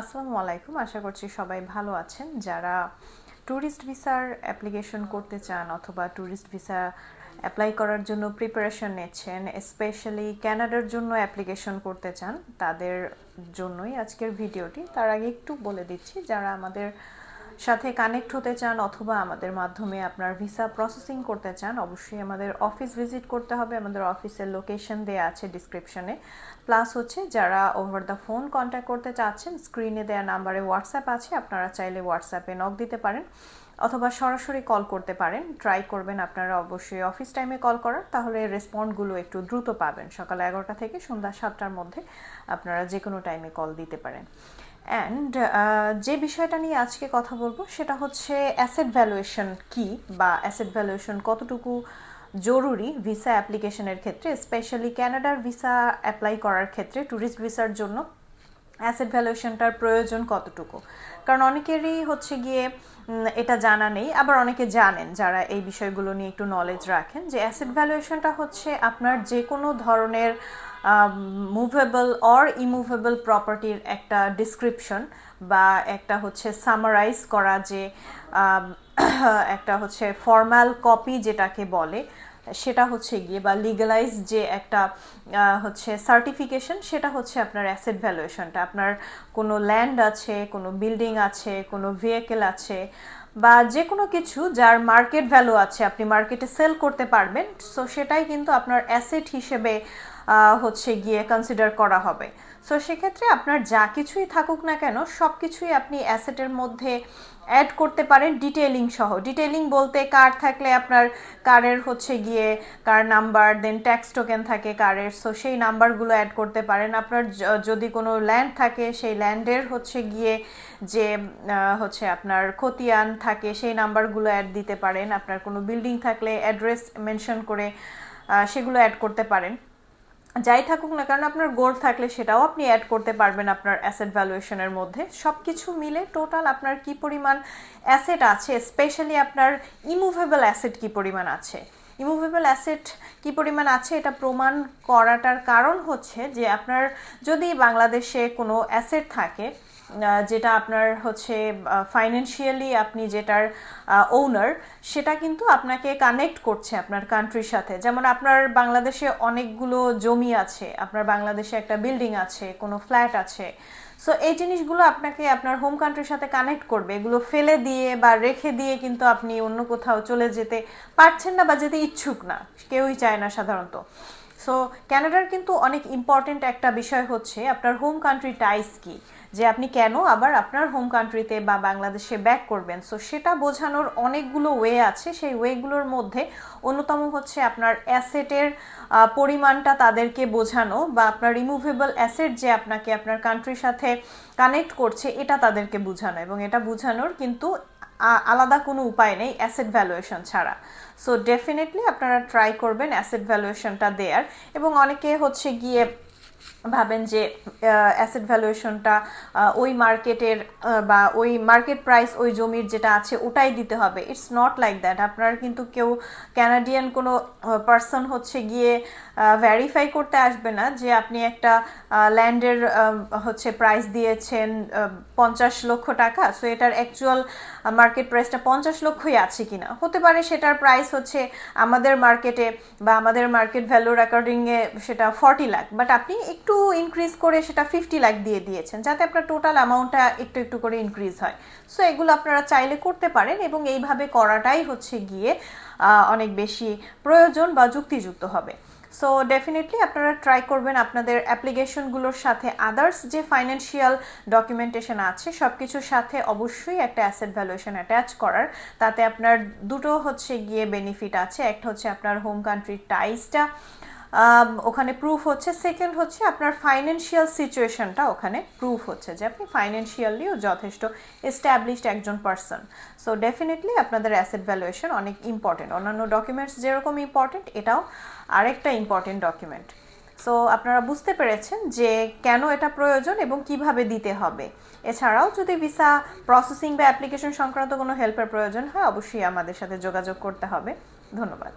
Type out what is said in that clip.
আসসালামু আলাইকুম। আশা করছি সবাই ভালো আছেন। যারা ট্যুরিস্ট ভিসার অ্যাপ্লিকেশন করতে চান অথবা ট্যুরিস্ট ভিসা অ্যাপ্লাই করার জন্য প্রিপারেশন নিচ্ছেন স্পেশালি ক্যানাডার জন্য অ্যাপ্লিকেশন করতে চান, তাদের জন্যই আজকের ভিডিওটি তার আগে একটু বলে দিচ্ছি, যারা আমাদের সাথে কানেক্ট হতে চান অথবা আমাদের মাধ্যমে আপনার ভিসা প্রসেসিং করতে চান, অবশ্যই আমাদের অফিস ভিজিট করতে হবে। আমাদের অফিসের লোকেশন দেওয়া আছে ডিসক্রিপশনে প্লাস হচ্ছে যারা ওভার দ্য ফোন কন্ট্যাক্ট করতে চাচ্ছেন স্ক্রিনে দেওয়া নাম্বারে হোয়াটসঅ্যাপ আছে। আপনারা চাইলে হোয়াটসঅ্যাপে নক দিতে পারেন অথবা সরাসরি কল করতে পারেন। ট্রাই করবেন আপনারা অবশ্যই অফিস টাইমে কল করার। তাহলে রেসপন্ডগুলো একটু দ্রুত পাবেন। সকাল এগারোটা থেকে সন্ধ্যা সাতটার মধ্যে আপনারা যে কোনো টাইমে কল দিতে পারেন। অ্যান্ড যে বিষয়টা নিয়ে আজকে কথা বলব সেটা হচ্ছে অ্যাসেট ভ্যালুয়েশন কি বা অ্যাসেট ভ্যালুয়েশন কতটুকু জরুরি ভিসা অ্যাপ্লিকেশনের ক্ষেত্রে স্পেশালি ক্যানাডার ভিসা অ্যাপ্লাই করার ক্ষেত্রে ট্যুরিস্ট ভিসার জন্য অ্যাসেট ভ্যালুয়েশনটার প্রয়োজন কতটুকু? কারণ অনেকেরই হচ্ছে গিয়ে এটা জানা নেই। আবার অনেকে জানেন যারা এই বিষয়গুলো নিয়ে একটু নলেজ রাখেন যে অ্যাসেট ভ্যালুয়েশনটা হচ্ছে আপনার যে কোনো ধরনের মুভেবল অর ইমুভেবল প্রপার্টির একটা ডিসক্রিপশন বা একটা হচ্ছে সামারাইজ করা যে একটা হচ্ছে ফর্মাল কপি যেটাকে বলে, সেটা হচ্ছে গিয়ে বা লিগালাইজ যে একটা হচ্ছে সার্টিফিকেশন সেটা হচ্ছে আপনার অ্যাসেট ভ্যালুয়েশনটা আপনার কোনো ল্যান্ড আছে, কোনো বিল্ডিং আছে, কোনো ভেহিকেল আছে বা যে কোনো কিছু যার মার্কেট ভ্যালু আছে, আপনি মার্কেটে সেল করতে পারবেন সো সেটাই কিন্তু আপনার অ্যাসেট হিসেবে হচ্ছে গিয়ে কনসিডার করা হবে। সো সেক্ষেত্রে আপনার যা কিছুই থাকুক না কেন সব কিছুই আপনি অ্যাসেটের মধ্যে অ্যাড করতে পারেন ডিটেলিং সহ। ডিটেলিং বলতে কার থাকলে আপনার কারের হচ্ছে গিয়ে কার নাম্বার দেন ট্যাক্স টোকেন থাকে কারের। সো সেই নাম্বারগুলো অ্যাড করতে পারেন। আপনার যদি কোনো ল্যান্ড থাকে, সেই ল্যান্ডের হচ্ছে গিয়ে যে হচ্ছে আপনার খতিয়ান থাকে, সেই নাম্বারগুলো অ্যাড দিতে পারেন। আপনার কোনো বিল্ডিং থাকলে অ্যাড্রেস মেনশন করে সেগুলো অ্যাড করতে পারেন। যাই থাকুক না কারণ আপনার গোল থাকলে সেটাও আপনি অ্যাড করতে পারবেন আপনার অ্যাসেট ভ্যালুয়েশনের মধ্যে। সব কিছু মিলে টোটাল আপনার কি পরিমাণ অ্যাসেট আছে স্পেশালি আপনার ইমুভেবল অ্যাসেট কি পরিমাণ আছে? ইমুভেবল অ্যাসেট কি পরিমাণ আছে এটা প্রমাণ করাটার কারণ হচ্ছে যে আপনার যদি বাংলাদেশে কোনো অ্যাসেট থাকে যেটা আপনার হচ্ছে ফাইন্যান্সিয়ালি আপনি যেটার ওনার সেটা কিন্তু আপনাকে কানেক্ট করছে আপনার কান্ট্রির সাথে। যেমন আপনার বাংলাদেশে অনেকগুলো জমি আছে, আপনার বাংলাদেশে একটা বিল্ডিং আছে, কোনো ফ্ল্যাট আছে। সো এই জিনিসগুলো আপনাকে আপনার হোম কান্ট্রির সাথে কানেক্ট করবে। এগুলো ফেলে দিয়ে বা রেখে দিয়ে কিন্তু আপনি অন্য কোথাও চলে যেতে পারছেন না বা যেতে ইচ্ছুক না। কেউই চায় না সাধারণত। সো ক্যানাডার কিন্তু অনেক ইম্পর্টেন্ট একটা বিষয় হচ্ছে আপনার হোম কান্ট্রি টাইস কি? যে আপনি কেন আবার আপনার হোম কান্ট্রিতে বা বাংলাদেশে ব্যাক করবেন? সো সেটা বোঝানোর অনেকগুলো ওয়ে আছে। সেই ওয়েগুলোর মধ্যে অন্যতম হচ্ছে আপনার অ্যাসেটের পরিমাণটা তাদেরকে বোঝানো বা আপনার রিমুভেবল অ্যাসেট যে আপনাকে আপনার কান্ট্রির সাথে কানেক্ট করছে, এটা তাদেরকে বোঝানো। এবং এটা বোঝানোর কিন্তু আলাদা কোনো উপায় নেই অ্যাসেট ভ্যালুয়েশন ছাড়া। সো ডেফিনেটলি আপনারা ট্রাই করবেন অ্যাসেট ভ্যালুয়েশনটা দেয়ার। এবং অনেকে হচ্ছে গিয়ে ভাবেন যে অ্যাসেট ভ্যালুয়েশনটা ওই মার্কেটের বা ওই মার্কেট প্রাইস ওই জমির যেটা আছে, ওটাই দিতে হবে। ইটস নট লাইক দ্যাট আপনার কিন্তু কেউ ক্যানাডিয়ান কোনো পার্সন হচ্ছে গিয়ে ভ্যারিফাই করতে আসবে না যে আপনি একটা ল্যান্ডের হচ্ছে প্রাইস দিয়েছেন পঞ্চাশ লক্ষ টাকা। সো এটার অ্যাকচুয়াল মার্কেট প্রাইসটা পঞ্চাশ লক্ষই আছে কিনা? হতে পারে সেটার প্রাইস হচ্ছে আমাদের মার্কেটে বা আমাদের মার্কেট ভ্যালুর অ্যাকর্ডিংয়ে সেটা ফর্টি লাখ। বাট আপনি একটু ইনক্রিজ করে সেটা ফিফটি লাখ দিয়ে দিয়েছেন, যাতে আপনার টোটাল অ্যামাউন্টটা একটু একটু করে ইনক্রিজ হয়। সো এগুলো আপনারা চাইলে করতে পারেন এবং এইভাবে করাটাই হচ্ছে গিয়ে অনেক বেশি প্রয়োজন বা যুক্তিযুক্ত হবে। সো ডেফিনেটলি আপনারা ট্রাই করবেন আপনাদের অ্যাপ্লিকেশনগুলোর সাথে আদার্স যে ফাইন্যান্সিয়াল ডকুমেন্টেশন আছে সব কিছুর সাথে অবশ্যই একটা অ্যাসেট ভ্যালুয়েশন অ্যাটাচ করার। তাতে আপনার দুটো হচ্ছে গিয়ে বেনিফিট আছে, একটা হচ্ছে আপনার হোম কান্ট্রির টাইসটা ওখানে প্রুফ হচ্ছে। সেকেন্ড হচ্ছে আপনার ফাইন্যান্সিয়াল সিচুয়েশনটা ওখানে প্রুফ হচ্ছে যে আপনি ফাইন্যান্সিয়ালিও যথেষ্ট এস্টাবলিশড একজন পার্সন সো ডেফিনেটলি আপনাদের অ্যাসেট ভ্যালুয়েশন অনেক ইম্পর্টেন্ট অন্যান্য ডকুমেন্টস যেরকম ইম্পর্টেন্ট এটাও আরেকটা ইম্পর্টেন্ট ডকুমেন্ট সো আপনারা বুঝতে পেরেছেন যে কেন এটা প্রয়োজন এবং কীভাবে দিতে হবে। এছাড়াও যদি ভিসা প্রসেসিং বা অ্যাপ্লিকেশন সংক্রান্ত কোনো হেল্পের প্রয়োজন হয়, অবশ্যই আমাদের সাথে যোগাযোগ করতে হবে। ধন্যবাদ।